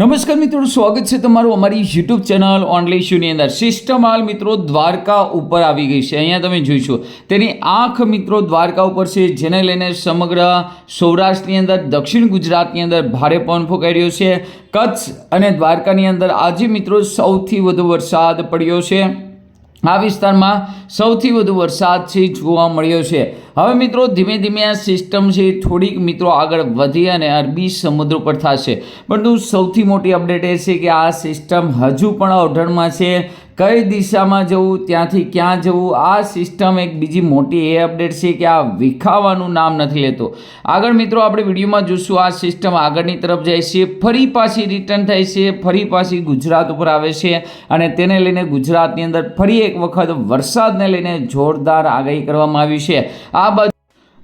નમસ્કાર મિત્રો, સ્વાગત છે તમારું અમારી યુટ્યુબ ચેનલ ઓનલી શોની અંદર. સિસ્ટમ હાલ મિત્રો દ્વારકા ઉપર આવી ગઈ છે. અહીંયા તમે જોઈશો, તેની આંખ મિત્રો દ્વારકા ઉપર છે, જેને લઈને સમગ્ર સૌરાષ્ટ્રની અંદર, દક્ષિણ ગુજરાતની અંદર ભારે પવન ફૂંકાઈ રહ્યો છે. કચ્છ અને દ્વારકાની અંદર આજે મિત્રો સૌથી વધુ વરસાદ પડ્યો છે. આ વિસ્તારમાં સૌથી વધુ વરસાદ છે જોવા મળ્યો છે. હવે મિત્રો, ધીમે ધીમે આ સિસ્ટમ છે થોડીક મિત્રો આગળ વધી અને અરબી સમુદ્ર પર થશે. પરંતુ સૌથી મોટી અપડેટ એ છે કે આ સિસ્ટમ હજુ પણ અવઢણમાં છે. કઈ દિશામાં જવું, ત્યાંથી ક્યાં જવું, આ સિસ્ટમ એક બીજી મોટી એ અપડેટ છે કે આ વિખાવાનું નામ નથી લેતો. આગળ મિત્રો આપણે વિડીયોમાં જોઈશું આ સિસ્ટમ આગળની તરફ જાય છે, ફરી પાછી રિટર્ન થાય છે, ફરી પાછી ગુજરાત ઉપર આવે છે અને તેને લઈને ગુજરાતની અંદર ફરી એક વખત વરસાદને લઈને જોરદાર આગાહી કરવામાં આવી છે. આ બાજુ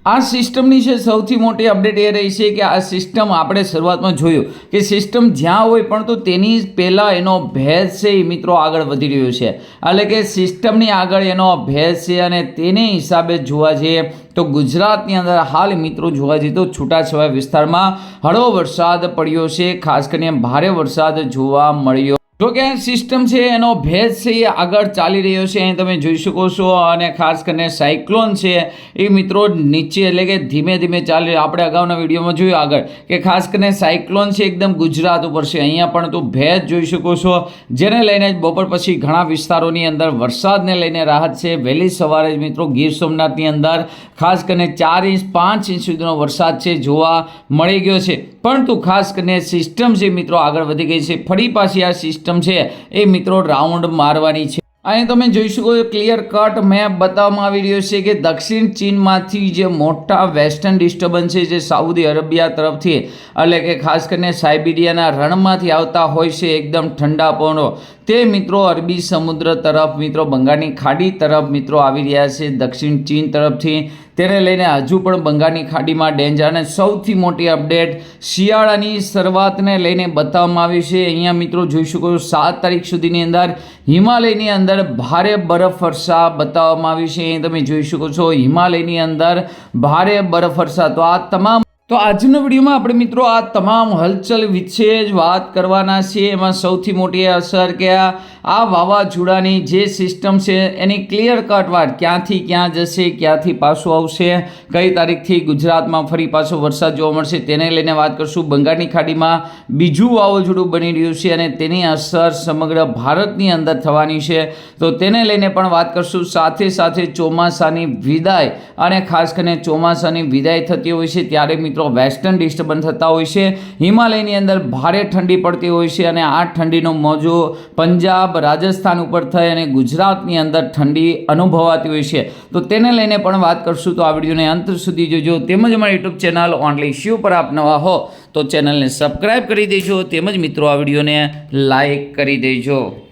આ સિસ્ટમની છે સૌથી મોટી અપડેટ એ રહી છે કે આ સિસ્ટમ આપણે શરૂઆતમાં જોયું કે સિસ્ટમ જ્યાં હોય પણ તો તેની પહેલાં એનો ભેદ છે એ મિત્રો આગળ વધી રહ્યો છે. એટલે કે સિસ્ટમની આગળ એનો ભેદ છે અને તેને હિસાબે જોવા જઈએ તો ગુજરાતની અંદર હાલ મિત્રો જોવા જઈએ તો છૂટાછવાયા વિસ્તારમાં હળવો વરસાદ પડ્યો છે. ખાસ કરીને ભારે વરસાદ જોવા મળ્યો જો કે સિસ્ટમ છે, એનો ભેદ છે, એ આગળ ચાલી રહ્યો છે. અહીં તમે જોઈ શકો છો અને ખાસ કરીને સાયક્લોન છે, એ મિત્રો નીચે એટલે કે ધીમે ધીમે ચાલી રહ્યો. આપણે અગાઉના વિડીયોમાં જોયું આગળ કે ખાસ કરીને સાયક્લોન છે, એકદમ ગુજરાત ઉપર છે. અહીંયા પણ તો ભેજ જોઈ શકો છો. જેને લઈને બપોર પછી ઘણા વિસ્તારોની અંદર વરસાદને લઈને રાહત છે. વહેલી સવારે જ મિત્રો ગીર સોમનાથની અંદર ખાસ કરીને ચાર ઇંચ, પાંચ ઇંચ સુધીનો વરસાદ છે, જોવા મળી ગયો છે. પરંતુ ખાસ કરીને સિસ્ટમ છે મિત્રો આગળ વધી ગઈ છે, ફરી પાછી આ સિસ્ટમ છે, એ મિત્રો રાઉન્ડ મારવાની છે. અહીં તમે જોઈ શકો ક્લિયર કટ મેપ બતાવવામાં આવી રહ્યો છે કે દક્ષિણ ચીનમાંથી જે મોટા વેસ્ટર્ન ડિસ્ટર્બન્સ છે, જે સાઉદી અરેબિયા તરફથી, એટલે કે ખાસ કરીને સાઇબિરિયાના રણમાંથી આવતા હોય છે, એકદમ ઠંડા પવનો તે મિત્રો અરબી સમુદ્ર તરફ મિત્રો, બંગાળની ખાડી તરફ મિત્રો આવી રહ્યા છે, દક્ષિણ ચીન તરફથી. તેને લઈને હજુ પણ બંગાળની ખાડીમાં ડેન્જર અને સૌથી મોટી અપડેટ શિયાળાની શરૂઆતને લઈને બતાવવામાં આવી છે. અહીંયા મિત્રો જોઈ શકો છો, સાત તારીખ સુધીની અંદર હિમાલયની અંદર ભારે બરફ વર્ષા બતાવવામાં આવી છે. અહીં તમે જોઈ શકો છો, હિમાલયની અંદર ભારે બરફ વર્ષા. તો આ તમામ તો આજના વિડીયોમાં આપણે મિત્રો આ તમામ હલચલ વિશે જ વાત કરવાના છીએ. એમાં સૌથી મોટી અસર કે આ વાવાઝોડાની જે સિસ્ટમ છે એની ક્લિયર કટ વાત ક્યાંથી ક્યાં જશે, ક્યાંથી પાછું આવશે, કઈ તારીખથી ગુજરાતમાં ફરી પાછો વરસાદ જોવા મળશે તેને લઈને વાત કરશું. બંગાળની ખાડીમાં બીજું વાવાઝોડું બની રહ્યું છે અને તેની અસર સમગ્ર ભારતની અંદર થવાની છે. તો તેને લઈને પણ વાત કરશું. સાથે સાથે ચોમાસાની વિદાય અને ખાસ કરીને ચોમાસાની વિદાય થતી હોય છે ત્યારે મિત્રો વેસ્ટર્ન ડિસ્ટર્બન્સ થતા હોય છે. હિમાલયની અંદર ભારે ઠંડી પડતી હોય છે અને આ ઠંડીનો મોજો પંજાબ, રાજસ્થાન ઉપર થઈ અને ગુજરાતની અંદર ઠંડી અનુભવાતી હોય છે. તો તેને લઈને પણ વાત કરશું. તો આ વિડીયોને અંત સુધી જોજો. તેમજ અમારી યુટ્યુબ ચેનલ ઓનલી શિવ પર આપ નવા હો, તો ચેનલને સબસ્ક્રાઈબ કરી દેજો. તેમજ મિત્રો, આ વિડીયોને લાઈક કરી દેજો.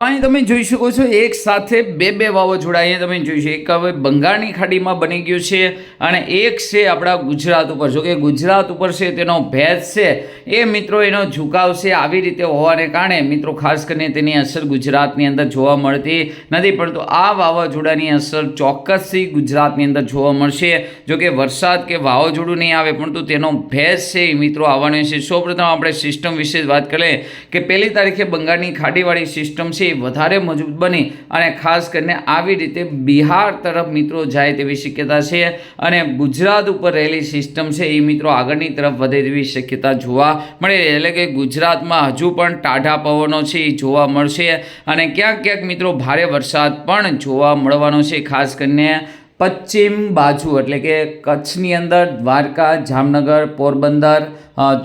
અહીં તમે જોઈ શકો છો, એક સાથે બે બે વાવાઝોડા અહીંયા તમે જોઈ શકો એક હવે બંગાળની ખાડીમાં બની ગયું છે અને એક છે આપણા ગુજરાત ઉપર. જો કે ગુજરાત ઉપર છે તેનો ભેદ છે. એ મિત્રો એનો ઝુકાવ છે આવી રીતે હોવાને કારણે મિત્રો ખાસ કરીને તેની અસર ગુજરાતની અંદર જોવા મળતી નથી. પરંતુ આ વાવાઝોડાની અસર ચોક્કસથી ગુજરાતની અંદર જોવા મળશે. જો કે વરસાદ કે વાવાઝોડું નહીં આવે, પરંતુ તેનો ભેદ છે એ મિત્રો આવવાનો છે. સૌપ્રથમ આપણે સિસ્ટમ વિશે વાત કરીએ કે પહેલી તારીખે બંગાળની ખાડીવાળી સિસ્ટમ છે એ વધારે મજબૂત બની અને ખાસ કરીને આવી રીતે બિહાર તરફ મિત્રો જાય તેવી શક્યતા છે અને ગુજરાત ઉપર રહેલી સિસ્ટમ છે એ મિત્રો આગળની તરફ વધે તેવી શક્યતા જોવા મળે એટલે કે ગુજરાતમાં હજુ પણ ટાઢા પવનો છે એ જોવા મળશે અને ક્યાંક ક્યાંક મિત્રો ભારે વરસાદ પણ જોવા મળવાનો છે, ખાસ કરીને પશ્ચિમ બાજુ, એટલે કે કચ્છની અંદર દ્વારકા, જામનગર, પોરબંદર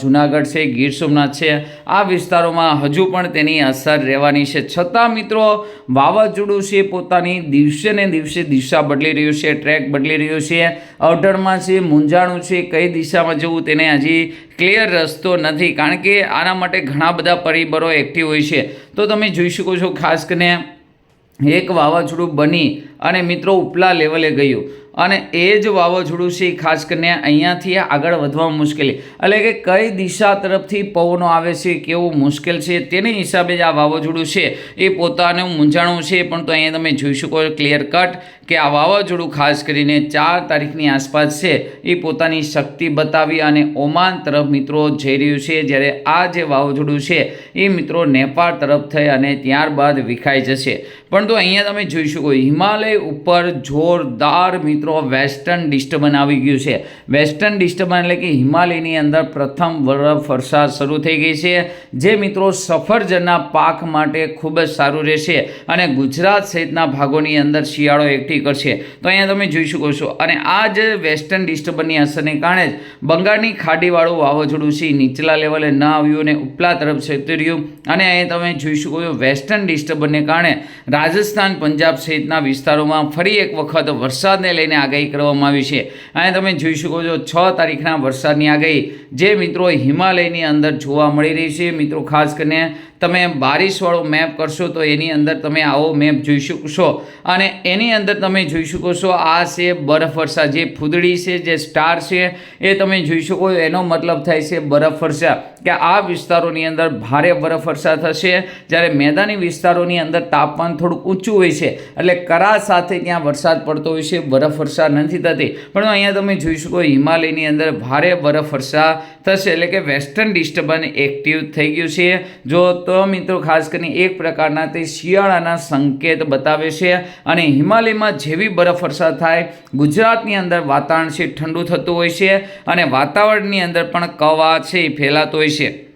જુનાગઢ છે, ગીર સોમનાથ છે. આ વિસ્તારોમાં હજુ પણ તેની અસર રહેવાની છે. છતાં મિત્રો, વાવાઝોડું છે, પોતાની દિવસે ને દિવસે દિશા બદલી રહ્યું છે, ટ્રેક બદલી રહ્યું છે. અવઢણમાં છે, મૂંઝાણું છે, કઈ દિશામાં જવું તેને હજી ક્લિયર રસ્તો નથી, કારણ કે આના માટે ઘણા બધા પરિબળો એક્ટિવ હોય છે. તો તમે જોઈ શકો છો, ખાસ કરીને એક વાવાઝોડું બની અને મિત્રો ઉપલા લેવલે ગયું. અને એ જ વાવાઝોડું છે, ખાસ કરીને અહીંયાથી આગળ વધવામાં મુશ્કેલી. એટલે કે કઈ દિશા તરફથી પવનો આવે છે, કેવું મુશ્કેલ છે, તેની હિસાબે જ આ વાવાઝોડું છે, એ પોતાનું મૂંઝાણું છે, પણ તો અહીંયા તમે જોઈ શકો ક્લિયર કટ કે આ વાવાઝોડું ખાસ કરીને ચાર તારીખની આસપાસ છે, એ પોતાની શક્તિ બતાવી અને ઓમાન તરફ મિત્રો જઈ રહ્યું છે, જ્યારે આ જે વાવાઝોડું છે, એ મિત્રો નેપાળ તરફ થઈ અને ત્યારબાદ વિખાઈ જશે. પણ તો અહીંયા તમે જોઈ શકો, હિમાલય ઉપર જોરદાર મિત્રો વેસ્ટર્ન ડિસ્ટર્બન આવી ગયું છે. વેસ્ટર્ન ડિસ્ટર્બન એટલે કે હિમાલયની અંદર પ્રથમ બરફ વરસાદ શરૂ થઈ ગઈ છે. જે મિત્રો સફરજનના પાક માટે ખૂબ જ સારું રહેશે અને ગુજરાત સહિતના ભાગોની અંદર શિયાળો એકઠી કરશે. તો અહીંયા તમે જોઈ શકો છો. અને આ જ વેસ્ટર્ન ડિસ્ટર્બનની અસરને કારણે જ બંગાળની ખાડીવાળું વાવાઝોડું છે, નીચલા લેવલે ન આવ્યું અને ઉપલા તરફ જતું રહ્યું. અને અહીંયા તમે જોઈ શકો છો વેસ્ટર્ન ડિસ્ટર્બનને કારણે રાજસ્થાન, પંજાબ સહિતના વિસ્તારોમાં ફરી એક વખત વરસાદને લઈને આગાહી કરવામાં આવી છે. અહીંયા તમે જોઈ શકો છો, છ તારીખના વરસાદની આગાહી. જે મિત્રો હિમાલયની અંદર જોવા મળી રહી છે, મિત્રો ખાસ કરીને તમે બારિશવાળો મેપ કરશો તો એની અંદર તમે આવો મેપ જોઈ શકશો. અને એની અંદર તમે જોઈ શકો છો, આ છે બરફ વર્ષા જે ફૂદડી છે, જે સ્ટાર છે, એ તમે જોઈ શકો એનો મતલબ થાય છે બરફ વર્ષા કે આ વિસ્તારોની અંદર ભારે બરફ વર્ષા થશે. જ્યારે મેદાની વિસ્તારોની અંદર તાપમાન થોડું ઊંચું હોય છે. એટલે કરા સાથે ત્યાં વરસાદ પડતો હોય છે બરફ વર્ષા નથી થતી. પણ અહીંયા તમે જોઈ શકો હિમાલયની અંદર ભારે બરફ વર્ષા થશે. એટલે કે વેસ્ટર્ન ડિસ્ટર્બન એક્ટિવ થઈ ગયું છે. જો તો મિત્રો, ખાસ કરીને એક પ્રકારના તે શિયાળાના સંકેત બતાવે છે અને હિમાલયમાં જેવી બરફ વર્ષા થાય, ગુજરાતની અંદર વાતાવરણ છે ઠંડુ થતું હોય છે અને વાતાવરણની અંદર પણ કવા છે એ ફેલાતો હોય છે.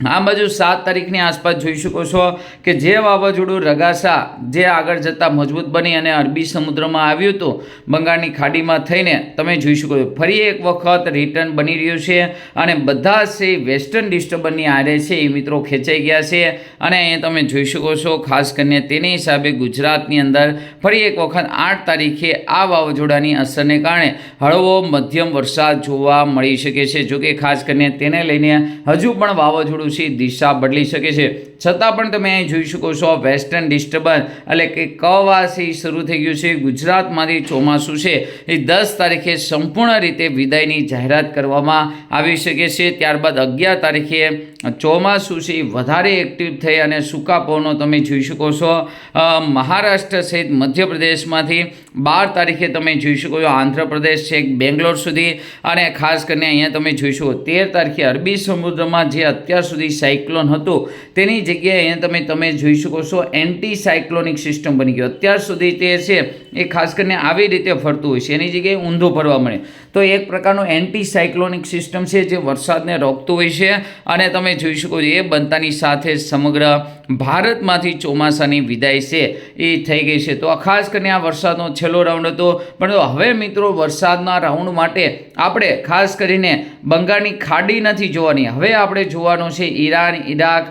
આ બાજુ સાત તારીખની આસપાસ જોઈ શકો છો કે જે વાવાઝોડું રગાસા જે આગળ જતાં મજબૂત બની અને અરબી સમુદ્રમાં આવ્યું હતું, બંગાળની ખાડીમાં થઈને તમે જોઈ શકો છો, ફરી એક વખત રિટર્ન બની રહ્યું છે અને બધા છે વેસ્ટર્ન ડિસ્ટર્બન્સની આરે છે એ મિત્રો ખેંચાઈ ગયા છે અને અહીંયા તમે જોઈ શકો છો, ખાસ કરીને તેની હિસાબે ગુજરાતની અંદર ફરી એક વખત આઠ તારીખે આ વાવાઝોડાની અસરને કારણે હળવો મધ્યમ વરસાદ જોવા મળી શકે છે, જોકે ખાસ કરીને તેને લઈને હજુ પણ વાવાઝોડું છે દિશા બદલી શકે છે. છતાં પણ તમે અહીં જોઈ શકો છો, વેસ્ટર્ન ડિસ્ટર્બન્સ એટલે કે કવાસી શરૂ થઈ ગયું છે. ગુજરાતમાંથી ચોમાસું છે. એ દસ તારીખે સંપૂર્ણ રીતે વિદાયની જાહેરાત કરવામાં આવી શકે છે. ત્યારબાદ અગિયાર તારીખે ચોમાસું છે એ વધારે એક્ટિવ થઈ અને સૂકા પવનો તમે જોઈ શકો છો. મહારાષ્ટ્ર સહિત મધ્યપ્રદેશમાંથી બાર તારીખે તમે જોઈ શકો છો. આંધ્રપ્રદેશ છે, બેંગ્લોર સુધી અને ખાસ કરીને અહીંયા તમે જોઈ શકો તેર તારીખે અરબી સમુદ્રમાં જે અત્યાર સુધી સાયક્લોન હતું, તેની જગ્યાએ અહીંયા તમે તમે જોઈ શકો છો એન્ટી સાયક્લોનિક સિસ્ટમ બની ગયો. અત્યાર સુધી તે છે, એ ખાસ કરીને આવી રીતે ફરતું હોય છે. એની જગ્યાએ ઊંધું ફરવા મળે. તો એક પ્રકારનું એન્ટી સાયક્લોનિક સિસ્ટમ છે જે વરસાદને રોકતું હોય છે અને તમે જોઈ શકો છો, એ બનતાની સાથે સમગ્ર ભારતમાંથી ચોમાસાની વિદાય છે, એ થઈ ગઈ છે. તો આ ખાસ કરીને આ વરસાદનો છેલ્લો રાઉન્ડ હતો. પણ હવે મિત્રો વરસાદના રાઉન્ડ માટે આપણે ખાસ કરીને બંગાળની ખાડી નથી જોવાની. હવે આપણે જોવાનું છે ઈરાન, ઈરાક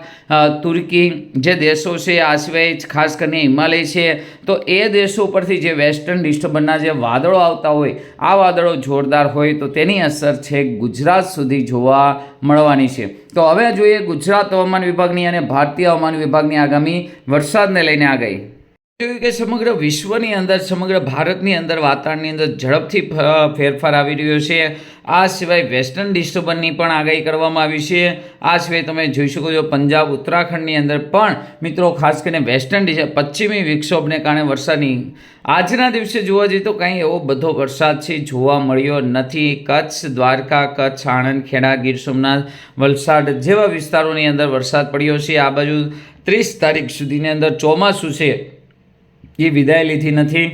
તુર્કી જે દેશો છે, આ સિવાય ખાસ કરીને હિમાલય છે તો એ દેશો ઉપરથી જે વેસ્ટર્ન ડિસ્ટર્બન્સના જે વાદળો આવતા હોય, આ વાદળો જોરદાર હોય તો તેની અસર છે ગુજરાત સુધી જોવા મળવાની છે. તો હવે જોઈએ ગુજરાત હવામાન વિભાગની અને ભારતીય હવામાન વિભાગની આગામી વરસાદને લઈને આગાહી કે સમગ્ર વિશ્વની અંદર, સમગ્ર ભારતની અંદર વાતાવરણની અંદર ઝડપથી ફેરફાર આવી રહ્યો છે. આ સિવાય વેસ્ટર્ન ડિસ્ટર્બન્સની પણ આગાહી કરવામાં આવી છે. આ સિવાય તમે જોઈ શકો છો, પંજાબ, ઉત્તરાખંડની અંદર પણ, મિત્રો, ખાસ કરીને વેસ્ટર્ન પશ્ચિમી વિક્ષોભને કારણે વરસાદની, આજના દિવસે જોવા જઈએ તો કાંઈ એવો બધો વરસાદ છે જોવા મળ્યો નથી. કચ્છ, દ્વારકા, કચ્છ, આણંદ, ખેડા, ગીર સોમનાથ, વલસાડ જેવા વિસ્તારોની અંદર વરસાદ પડ્યો છે. આ બાજુ ત્રીસ તારીખ સુધીની અંદર ચોમાસું છે. એ વિદાય લીધી નથી.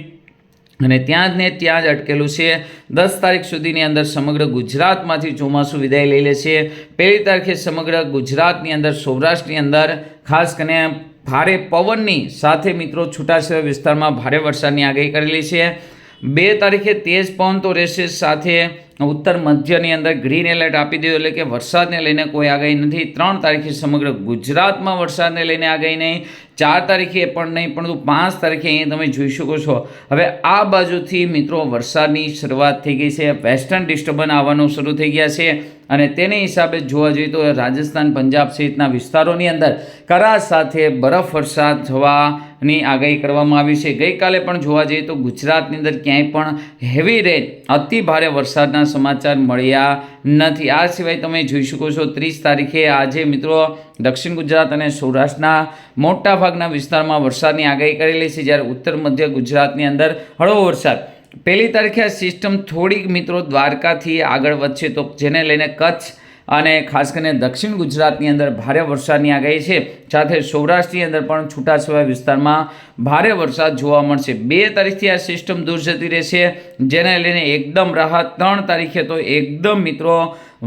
અને ત્યાં જ ને ત્યાં જ અટકેલું છે. દસ તારીખ સુધીની અંદર સમગ્ર ગુજરાતમાંથી ચોમાસું વિદાય લઈ લે છે. પહેલી તારીખે સમગ્ર ગુજરાતની અંદર, સૌરાષ્ટ્રની અંદર, ખાસ કરીને ભારે પવનની સાથે મિત્રો છૂટાછવાયા વિસ્તારમાં ભારે વરસાદની આગાહી કરેલી છે. બે તારીખે તેજ પવન તો રહેશે સાથે ઉત્તર મધ્યની અંદર ગ્રીન એલર્ટ આપી દીધું, એટલે કે વરસાદને લઈને કોઈ આગાહી નથી. ત્રણ તારીખે સમગ્ર ગુજરાતમાં વરસાદને લઈને આગાહી નહીં. ચાર તારીખે પણ નહીં, પરંતુ પાંચ તારીખે અહીંયા તમે જોઈ શકો છો. હવે આ બાજુથી મિત્રો વરસાદની શરૂઆત થઈ ગઈ છે. વેસ્ટર્ન ડિસ્ટર્બન્સ આવવાનું શરૂ થઈ ગયા છે. અને તેને હિસાબે જોવા જઈએ તો રાજસ્થાન, પંજાબ સહિતના વિસ્તારોની અંદર કરા સાથે બરફ વરસાદ થવાની આગાહી કરવામાં આવી છે. ગઈકાલે પણ જોવા જઈએ તો ગુજરાતની અંદર ક્યાંય પણ હેવી રેન અતિ ભારે વરસાદના સમાચાર મળ્યા નથી. આ સિવાય તમે જોઈ શકો છો ત્રીસ તારીખે આજે મિત્રો દક્ષિણ ગુજરાત અને સૌરાષ્ટ્રના મોટાભાગના વિસ્તારમાં વરસાદની આગાહી કરેલી છે. જ્યારે ઉત્તર મધ્ય ગુજરાતની અંદર હળવો વરસાદ પહેલી તારીખે આ સિસ્ટમ થોડીક મિત્રો દ્વારકાથી આગળ વધશે તો જેને લઈને કચ્છ અને ખાસ કરીને દક્ષિણ ગુજરાતની અંદર ભારે વરસાદની આગાહી છે. સાથે સૌરાષ્ટ્રની અંદર પણ છૂટાછવાયા વિસ્તારમાં ભારે વરસાદ જોવા મળશે. બે તારીખથી આ સિસ્ટમ દૂર જતી રહેશે, જેને લઈને એકદમ રાહત. ત્રણ તારીખે તો એકદમ મિત્રો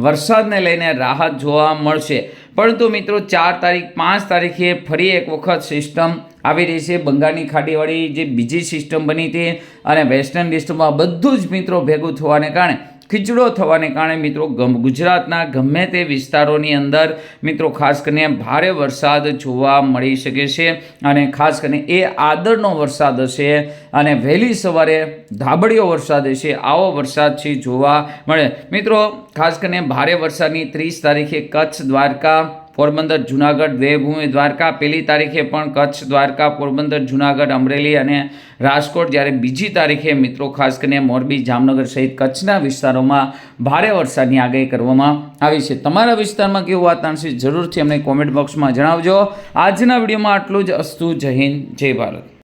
વરસાદને લઈને રાહત જોવા મળશે. પરંતુ મિત્રો ચાર તારીખ, પાંચ તારીખે ફરી એક વખત સિસ્ટમ આવી રહી છે. બંગાળની ખાડીવાળી જે બીજી સિસ્ટમ બની હતી અને વેસ્ટર્ન ડિસ્ટમાં બધું જ મિત્રો ભેગું થવાને કારણે, ખીચડો થવાને કારણે મિત્રો ગુજરાતના ગમે તે વિસ્તારોની અંદર મિત્રો ખાસ કરીને ભારે વરસાદ જોવા મળી શકે છે અને ખાસ કરીને એ આદરનો વરસાદ હશે અને વહેલી સવારે ધાબળિયો વરસાદ હશે, આવો વરસાદ છે જોવા મળે. મિત્રો ખાસ કરીને ભારે વરસાદની ત્રીસ તારીખે કચ્છ દ્વારકા પોરબંદર, જુનાગઢ, દેવભૂમિ, દ્વારકા. પહેલી તારીખે પણ કચ્છ, દ્વારકા, પોરબંદર, જુનાગઢ, અમરેલી અને રાજકોટ જ્યારે બીજી તારીખે મિત્રો ખાસ કરીને મોરબી, જામનગર સહિત કચ્છના વિસ્તારોમાં ભારે વરસાદની આગાહી કરવામાં આવી છે. તમારા વિસ્તારમાં કેવું વાતાવરણ છે? જરૂરથી અમને કોમેન્ટ બોક્સમાં જણાવજો. આજના વિડીયોમાં આટલું જ. અસ્તુ, જય હિન્દ, જય ભારત.